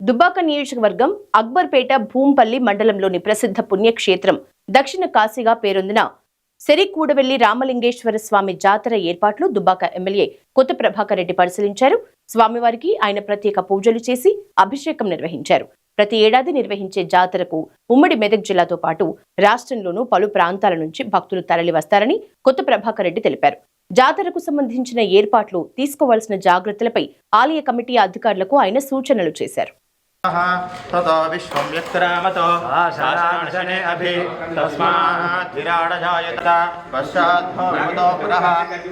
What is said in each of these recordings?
దుబ్బాక నియోజకవర్గం అక్బర్పేట భూంపల్లి మండలంలోని ప్రసిద్ధ పుణ్యక్షేత్రం. దక్షిణ కాశీగా పేరొందిన సెరికూడవెల్లి రామలింగేశ్వర స్వామి జాతర ఏర్పాట్లు దుబ్బాక ఎమ్మెల్యే కొత్త ప్రభాకర్ రెడ్డి పరిశీలించారు. స్వామివారికి ఆయన ప్రత్యేక పూజలు చేసి అభిషేకం నిర్వహించారు. ప్రతి ఏడాది నిర్వహించే జాతరకు ఉమ్మడి మెదక్ జిల్లాతో పాటు రాష్ట్రంలోనూ పలు ప్రాంతాల నుంచి భక్తులు తరలివస్తారని కొత్త ప్రభాకర్ రెడ్డి తెలిపారు. జాతరకు సంబంధించిన ఏర్పాట్లు తీసుకోవాల్సిన జాగ్రత్తలపై ఆలయ కమిటీ అధికారులకు ఆయన సూచనలు చేశారు. ततो विश्वं व्यक्तरामतो शासने अभि तस्माद्धिराडजायत पश्चाद्भवतो पुरः।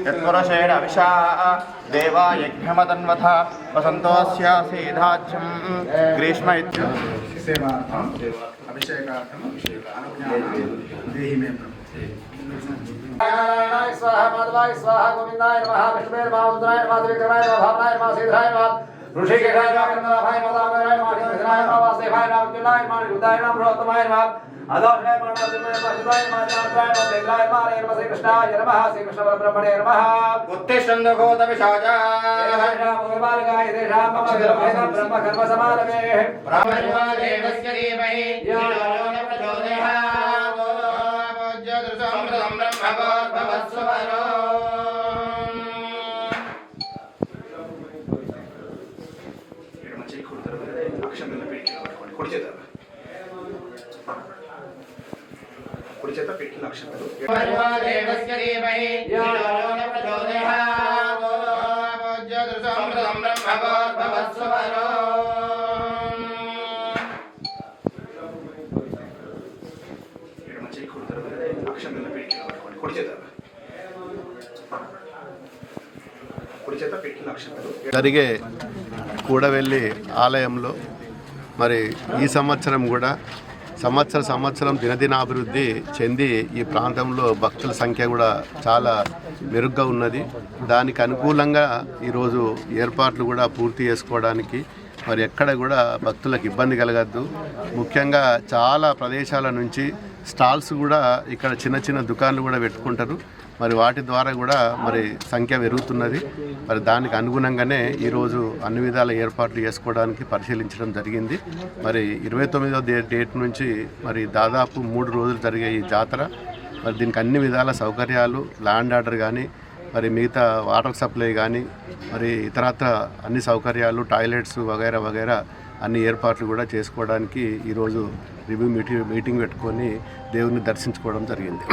यत्पुरुषेण विशा। देवा यज्ञमतन्वथ वसन्तोऽस्यासीधाज्यं। ग्रीष्म सेवार्थम् स्वाहा गोविन्दाय नमः विष्णुवे नमः उदराय नमः त्रिविक्रमाय ऋषिकेशाय नमः भाय அர்ஜுனாய மா யுதாய மா புரோத்தமாய மா அதோஷாய மா அர்ஜுனாய மா சிவாய மா சாந்தாய மா வெங்கலாய மா நம ஸ்ரீ கிருஷ்ணாய நம ஸ்ரீ கிருஷ்ண பரபிரமணே நம உத்திஷ்டந்த கோத விஷாஜா బాలకాయ తేషాం మమ విరమేదం బ్రహ్మ కర్మ సమానమే బ్రహ్మ దేవస్య ధీమహి యో నో ప్రచోదయాత్ ఓ పూజ్య దృశం బ్రహ్మ భవత్సు వరో కుడతారు అక్షంతల కుడి చేత. కుడి చేత పెట్టిన నక్షత్రం జరిగే కూడవెల్లి ఆలయంలో మరి ఈ సంవత్సరం కూడా సంవత్సర సంవత్సరం దినదినాభివృద్ధి చెంది ఈ ప్రాంతంలో భక్తుల సంఖ్య కూడా చాలా మెరుగ్గా ఉన్నది. దానికి అనుకూలంగా ఈరోజు ఏర్పాట్లు కూడా పూర్తి చేసుకోవడానికి మరి ఎక్కడ కూడా భక్తులకు ఇబ్బంది కలగద్దు. ముఖ్యంగా చాలా ప్రదేశాల నుంచి స్టాల్స్ కూడా ఇక్కడ చిన్న చిన్న దుకాన్లు కూడా పెట్టుకుంటారు. మరి వాటి ద్వారా కూడా మరి సంఖ్య పెరుగుతున్నది. మరి దానికి అనుగుణంగానే ఈరోజు అన్ని విధాల ఏర్పాట్లు చేసుకోవడానికి పరిశీలించడం జరిగింది. మరి ఇరవై తొమ్మిదో డేట్ నుంచి మరి దాదాపు మూడు రోజులు జరిగే ఈ జాతర. మరి దీనికి అన్ని విధాల సౌకర్యాలు ల్యాండ్ ఆర్డర్ కానీ మరి మిగతా వాటర్ సప్లై కానీ మరి ఇతరత్ర అన్ని సౌకర్యాలు టాయిలెట్స్ వగైరా వగైరా అన్ని ఏర్పాట్లు కూడా చేసుకోవడానికి ఈరోజు రివ్యూ మీటింగ్ మీటింగ్ పెట్టుకొని దేవుని దర్శించుకోవడం జరిగింది.